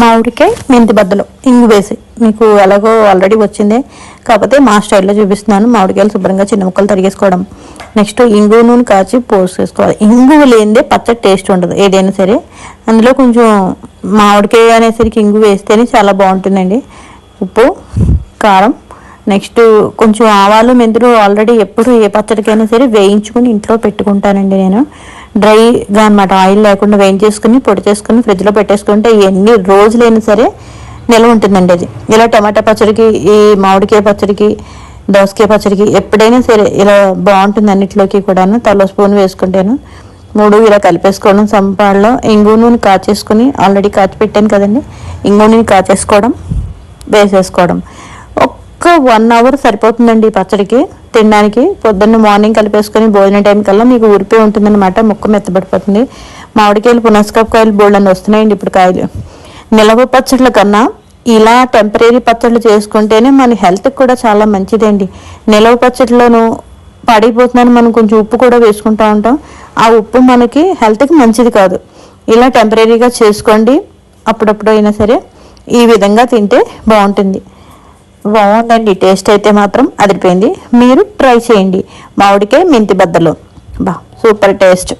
మామిడికాయ మెంతి బద్దలు ఇంగు వేసి. మీకు ఎలాగో ఆల్రెడీ వచ్చిందే. కాకపోతే మా స్టైల్లో చూపిస్తున్నాను. మామిడికాయలు శుభ్రంగా చిన్న ముక్కలు తరిగేసుకోవడం. నెక్స్ట్ ఇంగు నూనె కాచి పోసేసుకోవాలి ఇంగు లేనిదే పచ్చడి టేస్ట్ ఉండదు ఏదైనా సరే. అందులో కొంచెం మామిడికాయ అనేసరికి ఇంగు వేస్తేనే చాలా బాగుంటుందండి. ఉప్పు కారం నెక్స్ట్ కొంచెం ఆవాలు మెంతులు ఆల్రెడీ ఎప్పుడు ఏ పచ్చడికైనా సరే వేయించుకుని ఇంట్లో పెట్టుకుంటానండి నేను. డ్రైగా అనమాట ఆయిల్ లేకుండా వేయించేసుకుని పొడి చేసుకుని ఫ్రిడ్జ్లో పెట్టేసుకుంటే ఎన్ని రోజులైనా సరే నిల్వ ఉంటుందండి అది. ఇలా టమాటా పచ్చడికి ఈ మామిడికాయ పచ్చడికి దోసకాయ పచ్చడికి ఎప్పుడైనా సరే ఇలా బాగుంటుంది అన్నిటిలోకి కూడాను. తల స్పూన్ వేసుకుంటాను. మూడు ఇలా కలిపేసుకోవడం సంపాడలో ఇంగు నూనె కాచేసుకుని ఆల్రెడీ కాచి పెట్టాను కదండి. ఇంగు నూనె కాచేసుకోవడం వేసేసుకోవడం. వన్ అవర్ సరిపోతుందండి ఈ పచ్చడికి తినడానికి. పొద్దున్న మార్నింగ్ కలిపేసుకొని భోజనం టైం కల్లా మీకు ఊరిపోయి ఉంటుందన్నమాట ముక్క మెత్తబడిపోతుంది. మామిడికాయలు పునస్కాయలు బోల్డ్ అని వస్తున్నాయండి ఇప్పుడు కాయలు. నిలవ పచ్చళ్ళ కన్నా ఇలా టెంపరీ పచ్చళ్ళు చేసుకుంటేనే మన హెల్త్కి కూడా చాలా మంచిదండి. నిలవ పచ్చడిలోను పడిపోతుందని మనం కొంచెం ఉప్పు కూడా వేసుకుంటూ ఉంటాం. ఆ ఉప్పు మనకి హెల్త్కి మంచిది కాదు. ఇలా టెంపరీగా చేసుకోండి. అప్పుడప్పుడు అయినా సరే ఈ విధంగా తింటే బాగుంటుంది. బాగుందండి టేస్ట్ అయితే మాత్రం అదిరిపోయింది. మీరు ట్రై చేయండి. మామిడికాయ మెంతి బద్దలు. బా సూపర్ టేస్ట్.